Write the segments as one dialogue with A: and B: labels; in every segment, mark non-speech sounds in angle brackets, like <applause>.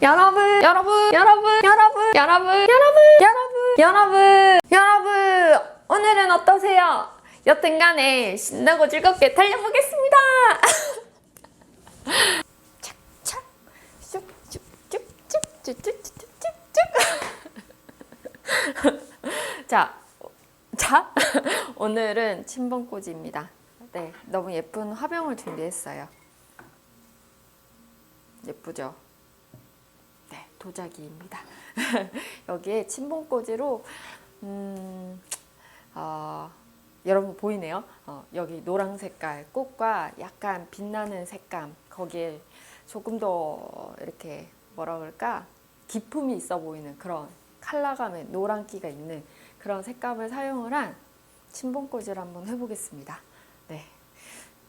A: 여러분, 여러분, 여러분, 여러분, 여러분, 여러분, 여러분, 여러분, 여러분, 오늘은 어떠세요? 여튼간에 신나고 즐겁게 달려보겠습니다. 자, 자, <laughs> 오늘은 침범꽂이입니다. 네, 너무 예쁜 화병을 준비했어요. 예쁘죠? 네, 도자기입니다. <laughs> 여기에 침봉꽂이로 음, 어, 여러분 보이네요. 어, 여기 노랑 색깔 꽃과 약간 빛나는 색감 거기에 조금 더 이렇게 뭐라 그럴까 기품이 있어 보이는 그런 컬러감의 노란기가 있는 그런 색감을 사용을 한 침봉꽂이를 한번 해보겠습니다. 네.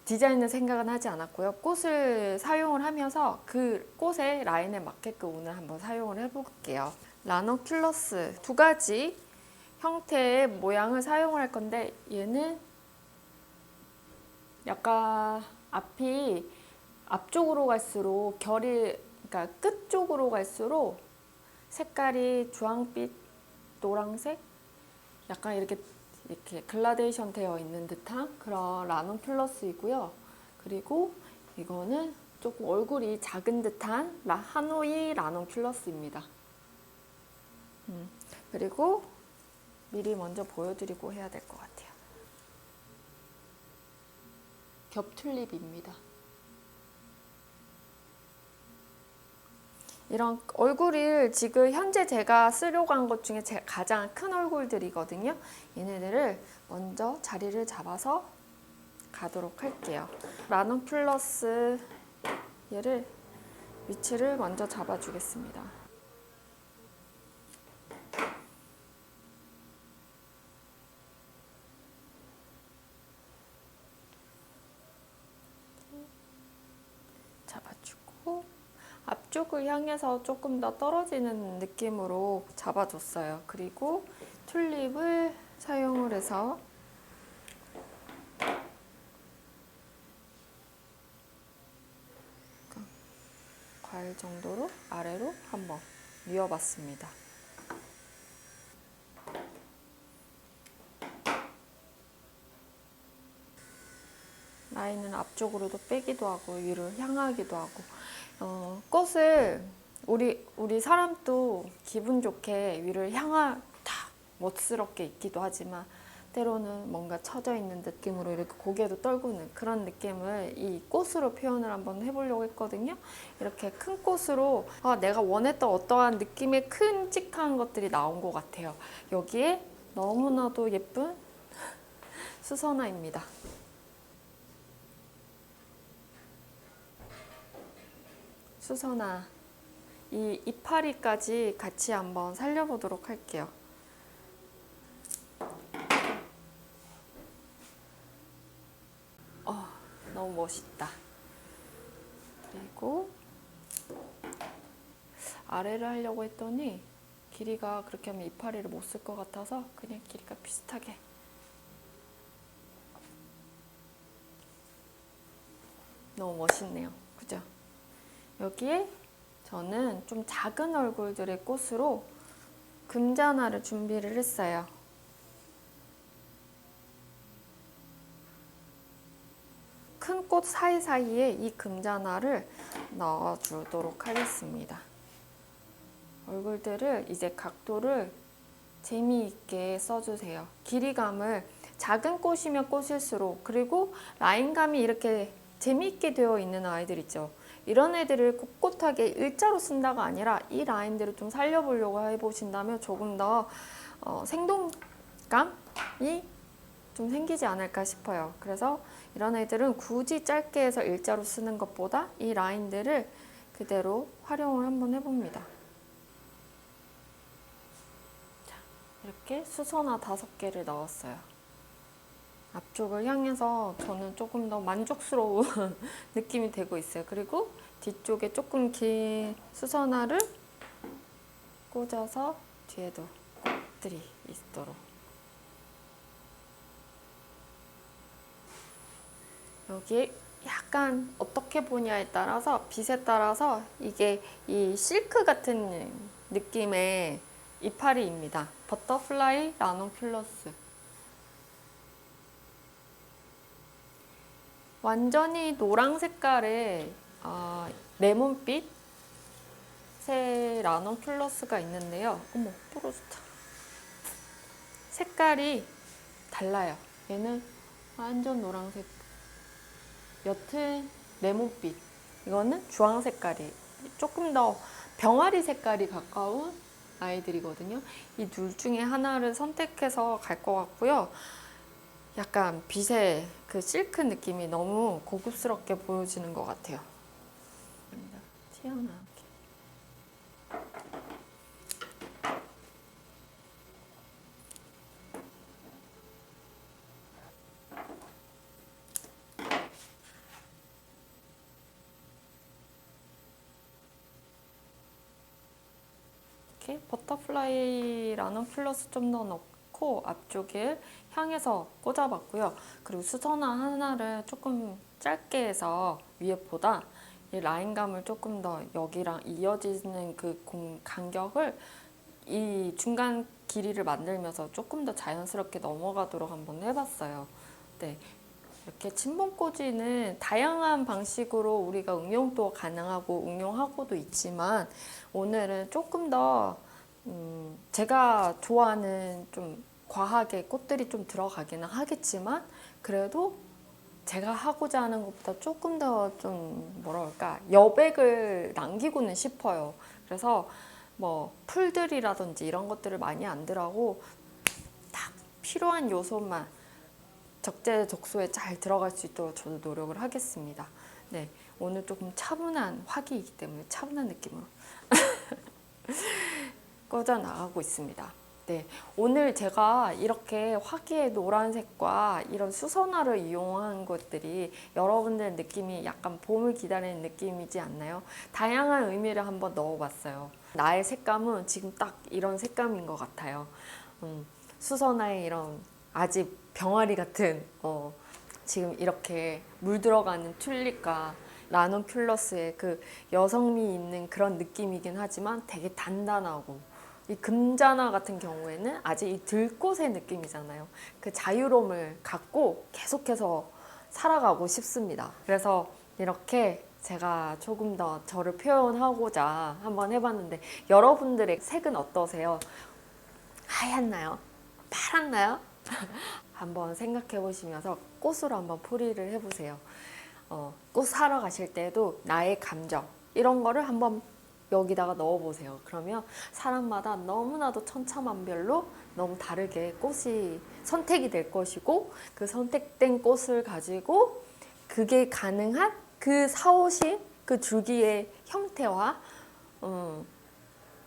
A: 디자인은 생각은 하지 않았고요. 꽃을 사용을 하면서 그 꽃의 라인에 맞게끔 오늘 한번 사용을 해볼게요. 라노큘러스 두 가지 형태의 모양을 사용을 할 건데 얘는 약간 앞이 앞쪽으로 갈수록 결이 그러니까 끝 쪽으로 갈수록 색깔이 주황빛, 노란색, 약간 이렇게 이렇게 글라데이션 되어 있는 듯한 그런 라논큘러스이고요. 그리고 이거는 조금 얼굴이 작은 듯한 라, 하노이 라논큘러스입니다. 음, 그리고 미리 먼저 보여드리고 해야 될 것 같아요. 겹튤립입니다. 이런 얼굴을 지금 현재 제가 쓰려고 한 것 중에 제 가장 큰 얼굴들이거든요. 얘네들을 먼저 자리를 잡아서 가도록 할게요. 라논 플러스 얘를 위치를 먼저 잡아주겠습니다. 잡아주고 앞쪽을 향해서 조금 더 떨어지는 느낌으로 잡아줬어요. 그리고 튤립을 사용을 해서 과일 정도로 아래로 한번 미워봤습니다. 라인은 앞쪽으로도 빼기도 하고 위로 향하기도 하고 어, 꽃을 우리 우리 사람도 기분 좋게 위를 향하 다 멋스럽게 있기도 하지만 때로는 뭔가 처져 있는 느낌으로 이렇게 고개도 떨구는 그런 느낌을 이 꽃으로 표현을 한번 해보려고 했거든요. 이렇게 큰 꽃으로 아, 내가 원했던 어떠한 느낌의 큼직한 것들이 나온 것 같아요. 여기에 너무나도 예쁜 <laughs> 수선화입니다. 수선화 이 이파리까지 같이 한번 살려보도록 할게요. 어, 너무 멋있다. 그리고 아래를 하려고 했더니 길이가 그렇게 하면 이파리를 못 쓸 것 같아서 그냥 길이가 비슷하게 너무 멋있네요. 여기에 저는 좀 작은 얼굴들의 꽃으로 금잔화를 준비를 했어요. 큰 꽃 사이사이에 이 금잔화를 넣어주도록 하겠습니다. 얼굴들을 이제 각도를 재미있게 써주세요. 길이감을 작은 꽃이면 꽃일수록 그리고 라인감이 이렇게 재미있게 되어 있는 아이들 있죠. 이런 애들을 꼿꼿하게 일자로 쓴다가 아니라 이 라인들을 좀 살려보려고 해보신다면 조금 더 어, 생동감이 좀 생기지 않을까 싶어요. 그래서 이런 애들은 굳이 짧게 해서 일자로 쓰는 것보다 이 라인들을 그대로 활용을 한번 해봅니다. 자, 이렇게 수선화 다섯 개를 넣었어요. 앞쪽을 향해서 저는 조금 더 만족스러운 <laughs> 느낌이 되고 있어요. 그리고 뒤쪽에 조금 긴 수선화를 꽂아서 뒤에도 꽃들이 있도록 여기에 약간 어떻게 보냐에 따라서 빛에 따라서 이게 이 실크 같은 느낌의 이파리입니다. 버터플라이 라노큘러스. 완전히 노랑 색깔의 아, 레몬빛 새 라노큘러스가 있는데요. 어머, 부러졌다. 색깔이 달라요. 얘는 완전 노란색, 옅은 레몬빛. 이거는 주황 색깔이 조금 더 병아리 색깔이 가까운 아이들이거든요. 이 둘 중에 하나를 선택해서 갈 것 같고요. 약간 빛의 그 실크 느낌이 너무 고급스럽게 보여지는 것 같아요. 튀어나오게. 이렇게 버터플라이 라는 플러스 좀 더 넣고 앞쪽을 향해서 꽂아봤고요. 그리고 수선화 하나를 조금 짧게 해서 위에보다 이 라인감을 조금 더 여기랑 이어지는 그 공, 간격을 이 중간 길이를 만들면서 조금 더 자연스럽게 넘어가도록 한번 해봤어요. 네. 이렇게 침봉꽂이는 다양한 방식으로 우리가 응용도 가능하고 응용하고도 있지만 오늘은 조금 더 음, 제가 좋아하는 좀 과하게 꽃들이 좀 들어가기는 하겠지만 그래도 제가 하고자 하는 것보다 조금 더 좀 뭐랄까 여백을 남기고는 싶어요. 그래서 뭐 풀들이라든지 이런 것들을 많이 안 들어가고 딱 필요한 요소만 적재적소에 잘 들어갈 수 있도록 저도 노력을 하겠습니다. 네, 오늘 조금 차분한 화기이기 때문에 차분한 느낌으로 <laughs> 꺼져 나가고 있습니다. 네, 오늘 제가 이렇게 화기의 노란색과 이런 수선화를 이용한 것들이 여러분들 느낌이 약간 봄을 기다리는 느낌이지 않나요? 다양한 의미를 한번 넣어봤어요. 나의 색감은 지금 딱 이런 색감인 것 같아요. 음, 수선화의 이런 아직 병아리 같은 어, 지금 이렇게 물 들어가는 튤립과 라노큘러스의 그 여성미 있는 그런 느낌이긴 하지만 되게 단단하고 이 금자나 같은 경우에는 아직 이 들꽃의 느낌이잖아요. 그 자유로움을 갖고 계속해서 살아가고 싶습니다. 그래서 이렇게 제가 조금 더 저를 표현하고자 한번 해봤는데 여러분들의 색은 어떠세요? 하얗나요? 파랗나요? <laughs> 한번 생각해 보시면서 꽃으로 한번 풀이를 해보세요. 어, 꽃 사러 가실 때도 나의 감정 이런 거를 한번 여기다가 넣어보세요. 그러면 사람마다 너무나도 천차만별로 너무 다르게 꽃이 선택이 될 것이고 그 선택된 꽃을 가지고 그게 가능한 그 사오신 그 줄기의 형태와 음,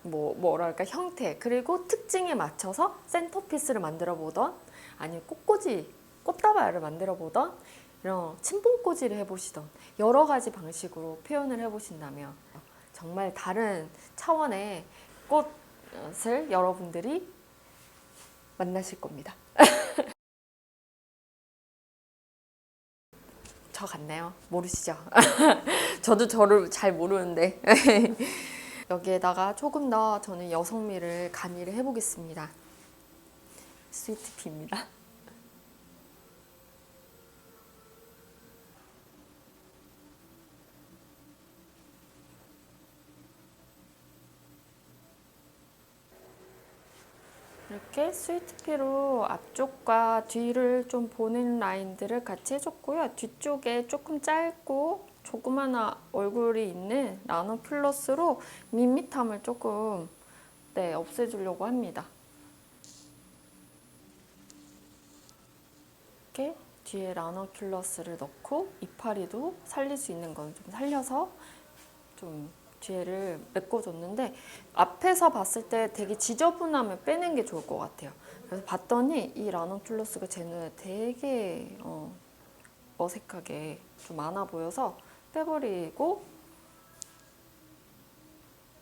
A: 뭐 뭐랄까 형태 그리고 특징에 맞춰서 센터피스를 만들어 보던 아니면 꽃꽂이 꽃다발을 만들어 보던 이런 침봉꽂이를 해보시던 여러 가지 방식으로 표현을 해보신다면 정말 다른 차원의 꽃을 여러분들이 만나실 겁니다. <laughs> 저 같나요? 모르시죠? <laughs> 저도 저를 잘 모르는데 <laughs> 여기에다가 조금 더 저는 여성미를 가미를 해보겠습니다. 스위트피입니다. 이렇게 스위트피로 앞쪽과 뒤를 좀 보는 라인들을 같이 해줬고요. 뒤쪽에 조금 짧고 조그마한 얼굴이 있는 라노큘러스로 밋밋함을 조금 네, 없애주려고 합니다. 이렇게 뒤에 라노큘러스를 넣고 이파리도 살릴 수 있는 건 좀 살려서 좀 뒤에를 메꿔줬는데 앞에서 봤을 때 되게 지저분함을 빼는 게 좋을 것 같아요. 그래서 봤더니 이 라노큘러스가 제 눈에 되게 어, 어색하게 좀 많아 보여서 빼버리고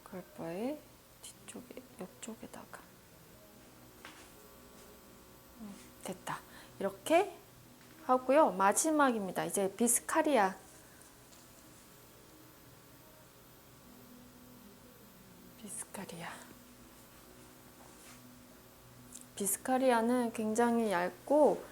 A: 그럴 바에 뒤쪽에 옆쪽에다가 음, 됐다. 이렇게 하고요. 마지막입니다. 이제 비스카리아 비스카리아. 비스카리아는 굉장히 얇고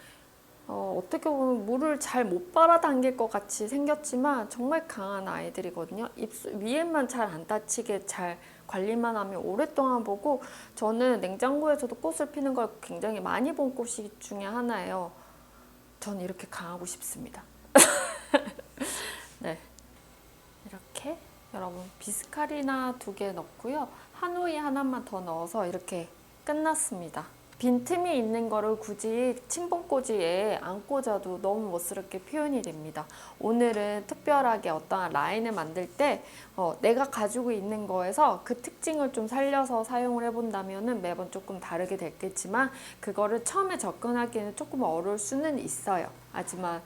A: 어, 어떻게 보면 물을 잘 못 빨아당길 것 같이 생겼지만 정말 강한 아이들이거든요. 입술 위에만 잘 안 다치게 잘 관리만 하면 오랫동안 보고 저는 냉장고에서도 꽃을 피는 걸 굉장히 많이 본 꽃이 중에 하나예요. 전 이렇게 강하고 싶습니다. <laughs> 네. 이렇게 여러분 비스카리나 두 개 넣고요. 하노이 하나만 더 넣어서 이렇게 끝났습니다. 빈틈이 있는 거를 굳이 침봉꽂이에 안 꽂아도 너무 멋스럽게 표현이 됩니다. 오늘은 특별하게 어떠한 라인을 만들 때 어, 내가 가지고 있는 거에서 그 특징을 좀 살려서 사용을 해본다면 매번 조금 다르게 됐겠지만 그거를 처음에 접근하기에는 조금 어려울 수는 있어요. 하지만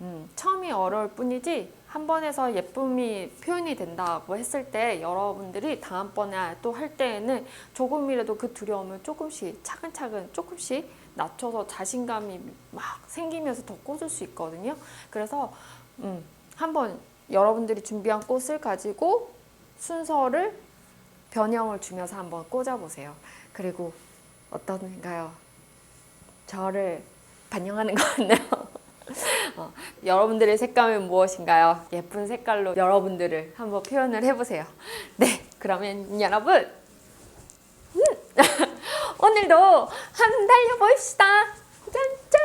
A: 음, 처음이 어려울 뿐이지 한 번에서 예쁨이 표현이 된다고 했을 때 여러분들이 다음번에 또 할 때에는 조금이라도 그 두려움을 조금씩 차근차근 조금씩 낮춰서 자신감이 막 생기면서 더 꽂을 수 있거든요. 그래서 음, 한번 여러분들이 준비한 꽃을 가지고 순서를 변형을 주면서 한번 꽂아보세요. 그리고 어떤가요? 저를 반영하는 것 같네요. <laughs> 어, 여러분들의 색감은 무엇인가요? 예쁜 색깔로 여러분들을 한번 표현을 해보세요. 네, 그러면 여러분 음, <laughs> 오늘도 한번 달려봅시다. 짠짠.